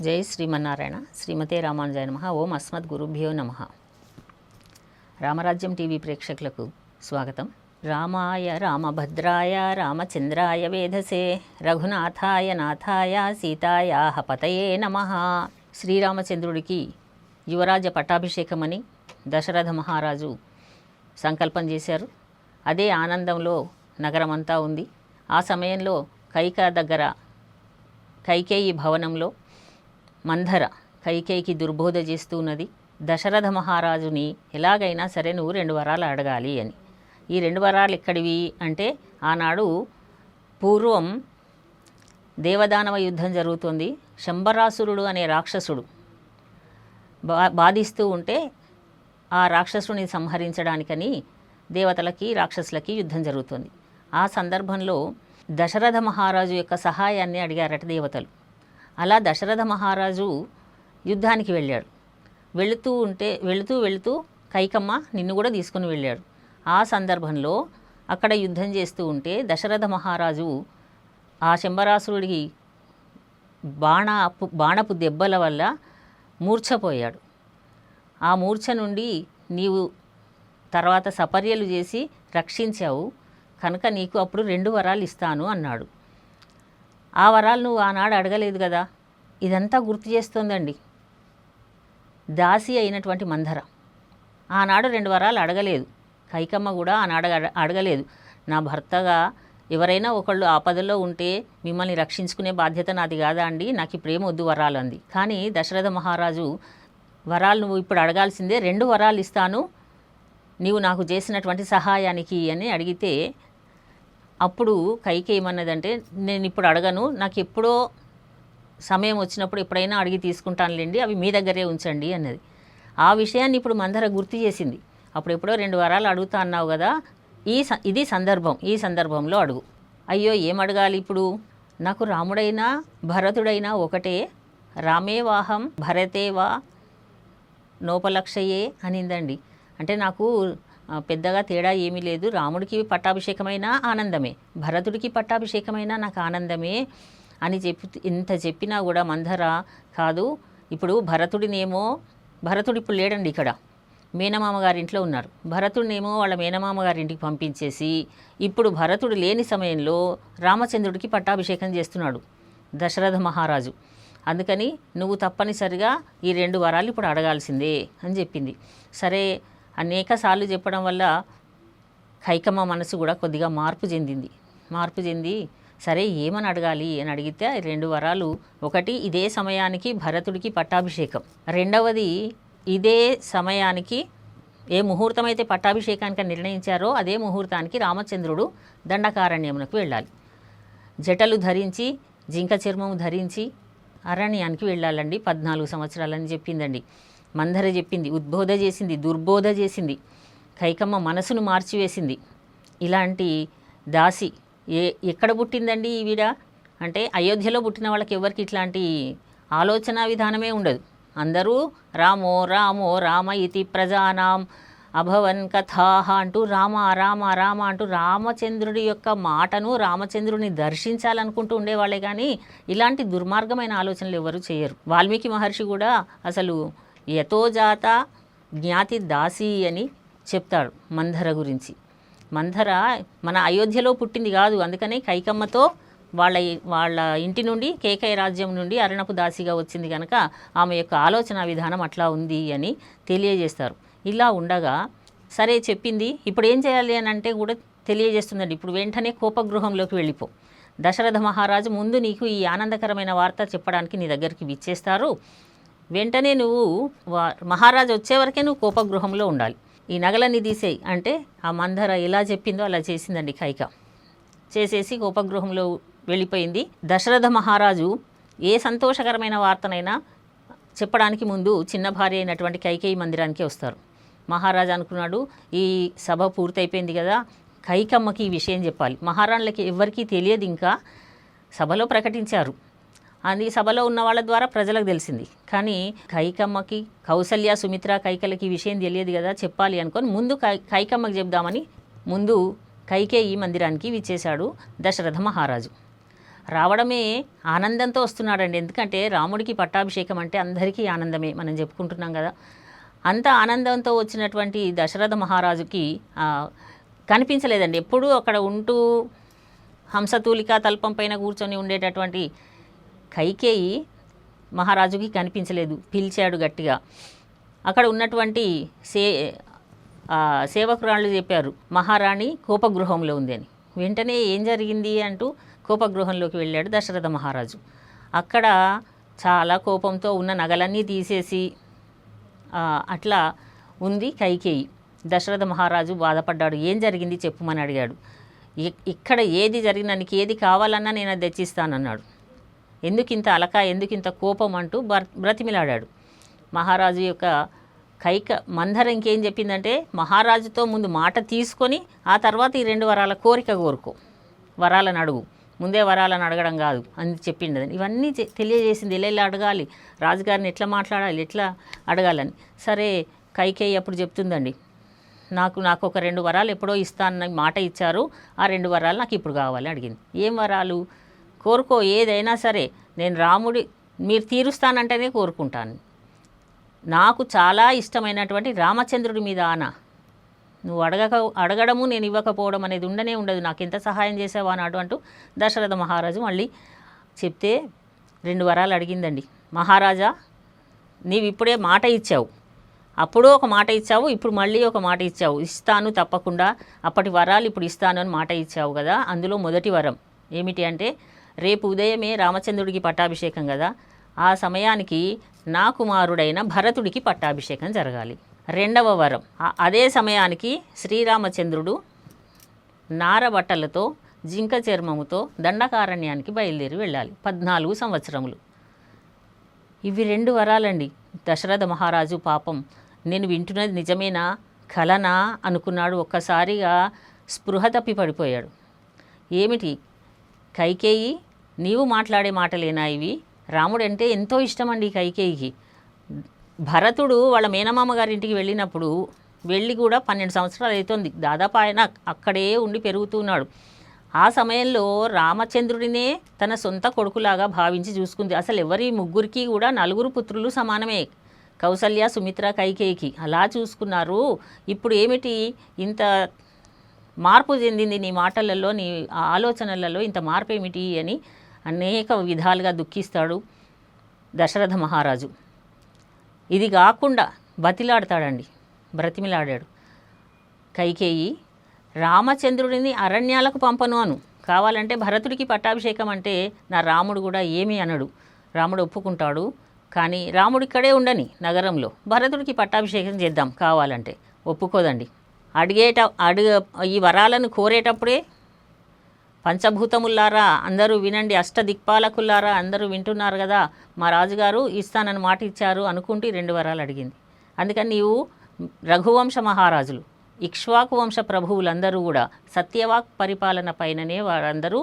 జై శ్రీమన్నారాయణ శ్రీమతే రామానుజాయ నమ ఓం అస్మద్ గురుభ్యో నమ రామరాజ్యం టీవీ ప్రేక్షకులకు స్వాగతం. రామాయ రామభద్రాయ రామచంద్రాయ వేధసే రఘునాథాయ నాథాయ సీతాయాహ పతయే నమ. శ్రీరామచంద్రుడికి యువరాజ పట్టాభిషేకమని దశరథ మహారాజు సంకల్పం చేశారు. అదే ఆనందంలో నగరమంతా ఉంది. ఆ సమయంలో కైక దగ్గర కైకేయి భవనంలో మంధర కైకేయికి దుర్బోధ చేస్తూ ఉన్నది. దశరథ మహారాజుని ఎలాగైనా సరే నువ్వు రెండు వరాలు అడగాలి అని. ఈ రెండు వరాలు ఎక్కడివి అంటే ఆనాడు పూర్వం దేవదానవ యుద్ధం జరుగుతుంది. శంబరాసురుడు అనే రాక్షసుడు బా బాధిస్తూ ఉంటే ఆ రాక్షసుని సంహరించడానికని దేవతలకి రాక్షసులకి యుద్ధం జరుగుతుంది. ఆ సందర్భంలో దశరథ మహారాజు యొక్క సహాయాన్ని అడిగారట దేవతలు. అలా దశరథ మహారాజు యుద్ధానికి వెళ్ళాడు. వెళుతూ ఉంటే వెళుతూ వెళుతూ కైకమ్మ నిన్ను కూడా తీసుకుని వెళ్ళాడు. ఆ సందర్భంలో అక్కడ యుద్ధం చేస్తూ ఉంటే దశరథ మహారాజు ఆ శంబరాసురుడికి బాణపు బాణపు దెబ్బల వల్ల మూర్ఛపోయాడు. ఆ మూర్ఛ నుండి నీవు తర్వాత సపర్యలు చేసి రక్షించావు కనుక నీకు అప్పుడు రెండు వరాలు ఇస్తాను అన్నాడు. ఆ వరాలు నువ్వు ఆనాడు అడగలేదు కదా? ఇదంతా గుర్తు చేస్తోందండి. దాసి అయినటువంటి మంధర. ఆనాడు రెండు వరాలు అడగలేదు. కైకమ్మ కూడా ఆనాడు అడగలేదు. నా భర్తగా ఎవరైనా ఒకళ్ళు ఆపదలో ఉంటే మిమ్మల్ని రక్షించుకునే బాధ్యత నాది కాదా అండి? నాకు ప్రేమ వద్దు వరాలు అంది. కానీ దశరథ మహారాజు వరాలు నువ్వు ఇప్పుడు అడగాల్సిందే రెండు వరాలు ఇస్తాను. నీవు నాకు చేసినటువంటి సహాయానికి అని అడిగితే అప్పుడు కైకి ఏమన్నదంటే నేను ఇప్పుడు అడగను నాకు ఎప్పుడో సమయం వచ్చినప్పుడు ఎప్పుడైనా అడిగి తీసుకుంటానులేండి అవి మీ దగ్గరే ఉంచండి అన్నది. ఆ విషయాన్ని ఇప్పుడు మందర గుర్తు చేసింది. అప్పుడు ఎప్పుడో రెండు వారాలు అడుగుతా అన్నావు కదా ఈ స- ఇది సందర్భం ఈ సందర్భంలో అడుగు. అయ్యో ఏం అడగాలి ఇప్పుడు? నాకు రాముడైనా భరతుడైనా ఒకటే రామేవాహం భరతేవా నోపలక్షయే అనిందండి. అంటే నాకు పెద్దగా తేడా ఏమీ లేదు. రాముడికి పట్టాభిషేకమైన ఆనందమే భరతుడికి పట్టాభిషేకమైన నాకు ఆనందమే. అని చెప్పి ఇంత చెప్పినా కూడా మందర కాదు. ఇప్పుడు భరతుడినేమో భరతుడు ఇప్పుడు లేడండి ఇక్కడ. మేనమామ గారి ఇంట్లో ఉన్నారు. భరతుడినేమో వాళ్ళ మేనమామ గారి ఇంటికి పంపించేసి ఇప్పుడు భరతుడు లేని సమయంలో రామచంద్రుడికి పట్టాభిషేకం చేస్తున్నాడు దశరథ మహారాజు. అందుకని నువ్వు తప్పనిసరిగా ఈ రెండు వరాలు ఇప్పుడు అడగాల్సిందే అని చెప్పింది. సరే అనేక సార్లు చెప్పడం వల్ల కైకమ్మ మనసు కూడా కొద్దిగా మార్పు చెందింది. మార్పు చెంది సరే ఏమని అడగాలి అని అడిగితే రెండు వరాలు. ఒకటి ఇదే సమయానికి భరతుడికి పట్టాభిషేకం. రెండవది ఇదే సమయానికి ఏ ముహూర్తం అయితే పట్టాభిషేకానికి నిర్ణయించారో అదే ముహూర్తానికి రామచంద్రుడు దండకారణ్యమునకు వెళ్ళాలి. జటలు ధరించి జింక చర్మం ధరించి అరణ్యానికి వెళ్ళాలండి. పద్నాలుగు సంవత్సరాలని చెప్పిందండి. మందర చెప్పింది ఉద్బోధ చేసింది దుర్బోధ చేసింది. కైకమ్మ మనసును మార్చివేసింది. ఇలాంటి దాసి ఏ ఎక్కడ పుట్టిందండి ఈవిడ అంటే అయోధ్యలో పుట్టిన వాళ్ళకి ఎవరికి ఇట్లాంటి ఆలోచన విధానమే ఉండదు. అందరూ రామో రామో రామ ఇతి ప్రజానాం అభవన్ కథాహ అంటూ రామ రామ రామ అంటూ రామచంద్రుడి యొక్క మాటను రామచంద్రుని దర్శించాలనుకుంటూ ఉండేవాళ్ళే కానీ ఇలాంటి దుర్మార్గమైన ఆలోచనలు ఎవరు చేయరు. వాల్మీకి మహర్షి కూడా అసలు యథోజాత జ్ఞాతి దాసి అని చెప్తాడు మంధర గురించి. మంధర మన అయోధ్యలో పుట్టింది కాదు. అందుకనే కైకమ్మతో వాళ్ళ వాళ్ళ ఇంటి నుండి కేకయ రాజ్యం నుండి అరణపు దాసిగా వచ్చింది కనుక ఆమె యొక్క ఆలోచన విధానం అట్లా ఉంది అని తెలియజేస్తారు. ఇలా ఉండగా సరే చెప్పింది ఇప్పుడు ఏం చేయాలి అని అంటే కూడా తెలియజేస్తుందండి. ఇప్పుడు వెంటనే కోపగృహంలోకి వెళ్ళిపో. దశరథ మహారాజు ముందు నీకు ఈ ఆనందకరమైన వార్త చెప్పడానికి నీ దగ్గరికి విచ్చేస్తారు. వెంటనే నువ్వు మహారాజు వచ్చే వరకే నువ్వు కోపగృహంలో ఉండాలి. ఈ నగలన్నీ తీసేయి. అంటే ఆ మందర ఎలా చెప్పిందో అలా చేసిందండి కైక చేసేసి కోపగృహంలో వెళ్ళిపోయింది. దశరథ మహారాజు ఏ సంతోషకరమైన వార్తనైనా చెప్పడానికి ముందు చిన్న భార్య అయినటువంటి కైకేయి మందిరానికి వస్తారు. మహారాజు అనుకున్నాడు ఈ సభ పూర్తయిపోయింది కదా కైకమ్మకి ఈ విషయం చెప్పాలి. మహారాణులకి ఎవరికీ తెలియదు ఇంకా. సభలో ప్రకటించారు. అది సభలో ఉన్న వాళ్ళ ద్వారా ప్రజలకు తెలిసింది. కానీ కైకమ్మకి కౌసల్య సుమిత్ర కైకలకి విషయం తెలియదు కదా చెప్పాలి అనుకొని ముందు కై కైకమ్మకి చెప్దామని ముందు కైకేయి మందిరానికి విచ్చేశాడు దశరథ మహారాజు. రావడమే ఆనందంతో వస్తున్నాడండి. ఎందుకంటే రాముడికి పట్టాభిషేకం అంటే అందరికీ ఆనందమే మనం చెప్పుకుంటున్నాం కదా. అంత ఆనందంతో వచ్చినటువంటి దశరథ మహారాజుకి కనిపించలేదండి. ఎప్పుడూ అక్కడ ఉంటూ హంసతూలిక తల్పం పైన కూర్చొని ఉండేటటువంటి కైకేయి మహారాజుకి కనిపించలేదు పిలిచాడు గట్టిగా. అక్కడ ఉన్నటువంటి సే సేవకురాళ్ళు చెప్పారు మహారాణి కోపగృహంలో ఉంది అని. వెంటనే ఏం జరిగింది అంటూ కోపగృహంలోకి వెళ్ళాడు దశరథ మహారాజు. అక్కడ చాలా కోపంతో ఉన్న నగలన్నీ తీసేసి అట్లా ఉంది కైకేయి. దశరథ మహారాజు బాధపడ్డాడు ఏం జరిగింది చెప్పుమని అడిగాడు. ఇ- ఇక్కడ ఏది జరిగిన నీకు ఏది కావాలన్నా నేను తెచ్చిస్తానన్నాడు. ఎందుకు ఇంత అలక ఎందుకు ఇంత కోపం అంటూ బ్ర బ్రతిమిలాడాడు. మహారాజు యొక్క కైక మందర ఇంకేం చెప్పిందంటే మహారాజుతో ముందు మాట తీసుకొని ఆ తర్వాత ఈ రెండు వరాల కోరిక కోరుకో. వరాలను అడుగు. ముందే వరాలను అడగడం కాదు అని చెప్పిండదని ఇవన్నీ తెలియజేసింది ఇలా ఇలా అడగాలి? రాజుగారిని ఎట్లా మాట్లాడాలి? ఎట్లా అడగాలని? సరే కైకేయి అప్పుడు చెప్తుందండి నాకు నాకు ఒక రెండు వరాలు ఎప్పుడో ఇస్తానని మాట ఇచ్చారు. ఆ రెండు వరాలు నాకు ఇప్పుడు కావాలి అడిగింది. ఏం వరాలు? కోరుకో ఏదైనా సరే నేను రాముడి మీరు తీరుస్తానంటేనే కోరుకుంటాను. నాకు చాలా ఇష్టమైనటువంటి రామచంద్రుడి మీద ఆన. నువ్వు అడగక అడగడము నేను ఇవ్వకపోవడం అనేది ఉండనే ఉండదు. నాకు ఎంత సహాయం చేసావా అన్నాడు అంటూ దశరథ మహారాజు మళ్ళీ చెప్తే రెండు వరాలు అడిగిందండి. మహారాజా నీవు ఇప్పుడే మాట ఇచ్చావు. అప్పుడు ఒక మాట ఇచ్చావు ఇప్పుడు మళ్ళీ ఒక మాట ఇచ్చావు. ఇస్తాను తప్పకుండా. అప్పటి వరాలు ఇప్పుడు ఇస్తాను అని మాట ఇచ్చావు కదా అందులో మొదటి వరం ఏమిటి అంటే రేపు ఉదయమే రామచంద్రుడికి పట్టాభిషేకం కదా. ఆ సమయానికి నా కుమారుడైన భరతుడికి పట్టాభిషేకం జరగాలి. రెండవ వరం. అదే సమయానికి శ్రీరామచంద్రుడు నార బట్టలతో జింక చర్మముతో దండకారణ్యానికి బయలుదేరి వెళ్ళాలి. పద్నాలుగు సంవత్సరములు. ఇవి రెండు వరాలండి. దశరథ మహారాజు పాపం. నేను వింటున్నది నిజమేనా? కలనా? అనుకున్నాడు. ఒక్కసారిగా స్పృహ తప్పి పడిపోయాడు. ఏమిటి? కైకేయి నీవు మాట్లాడే మాటలేనా ఇవి? రాముడు అంటే ఎంతో ఇష్టమండి కైకేయికి. భరతుడు వాళ్ళ మేనమామ గారింటికి వెళ్ళినప్పుడు వెళ్ళి కూడా పన్నెండు సంవత్సరాలు అవుతుంది దాదాపు ఆయన అక్కడే ఉండి పెరుగుతున్నాడు. ఆ సమయంలో రామచంద్రుడినే తన సొంత కొడుకులాగా భావించి చూసుకుంది. అసలు ఎవరి ముగ్గురికి కూడా నలుగురు పుత్రులు సమానమే. కౌసల్య సుమిత్ర కైకేయికి అలా చూసుకున్నారు. ఇప్పుడు ఏమిటి? ఇంత మార్పు చెందింది నీ మాటలలో నీ ఆలోచనలలో ఇంత మార్పు ఏమిటి అని అనేక విధాలుగా దుఃఖిస్తాడు దశరథ మహారాజు. ఇది కాకుండా బతిలాడతాడండి బ్రతిమిలాడాడు. కైకేయి రామచంద్రుడిని అరణ్యాలకు పంపను అను. కావాలంటే భరతుడికి పట్టాభిషేకం అంటే నా రాముడు కూడా ఏమీ అనడు. రాముడు ఒప్పుకుంటాడు కానీ రాముడు ఇక్కడే ఉండని నగరంలో భరతుడికి పట్టాభిషేకం చేద్దాం కావాలంటే. ఒప్పుకోదండి. అడిగేట అడిగ ఈ వరాలను కోరేటప్పుడే పంచభూతముల్లారా అందరూ వినండి అష్టదిక్పాలకుల్లారా అందరూ వింటున్నారు కదా మా రాజుగారు ఇస్తానని మాట ఇచ్చారు అనుకుంటూ రెండు వరాలు అడిగింది. అందుకని నీవు రఘువంశ మహారాజులు ఇక్ష్వాకు వంశ ప్రభువులందరూ కూడా సత్యవాక్ పరిపాలన పైననే వారందరూ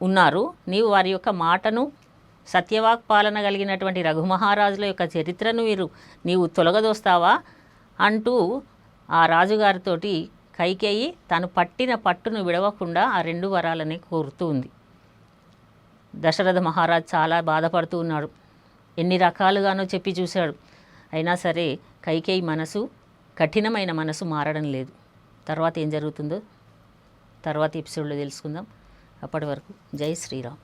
ఉన్నారు. నీవు వారి యొక్క మాటను సత్యవాక్ పాలన కలిగినటువంటి రఘుమహారాజుల యొక్క చరిత్రను మీరు నీవు తొలగదోస్తావా అంటూ ఆ రాజుగారితోటి కైకేయి తను పట్టిన పట్టును విడవకుండా ఆ రెండు వరాలని కోరుతూ ఉంది. దశరథ మహారాజ్ చాలా బాధపడుతూ ఉన్నాడు. ఎన్ని రకాలుగానో చెప్పి చూశాడు. అయినా సరే కైకేయి మనసు కఠినమైన మనసు మారడం లేదు. తర్వాత ఏం జరుగుతుందో తర్వాత ఎపిసోడ్లో తెలుసుకుందాం. అప్పటి వరకు జై శ్రీరామ్.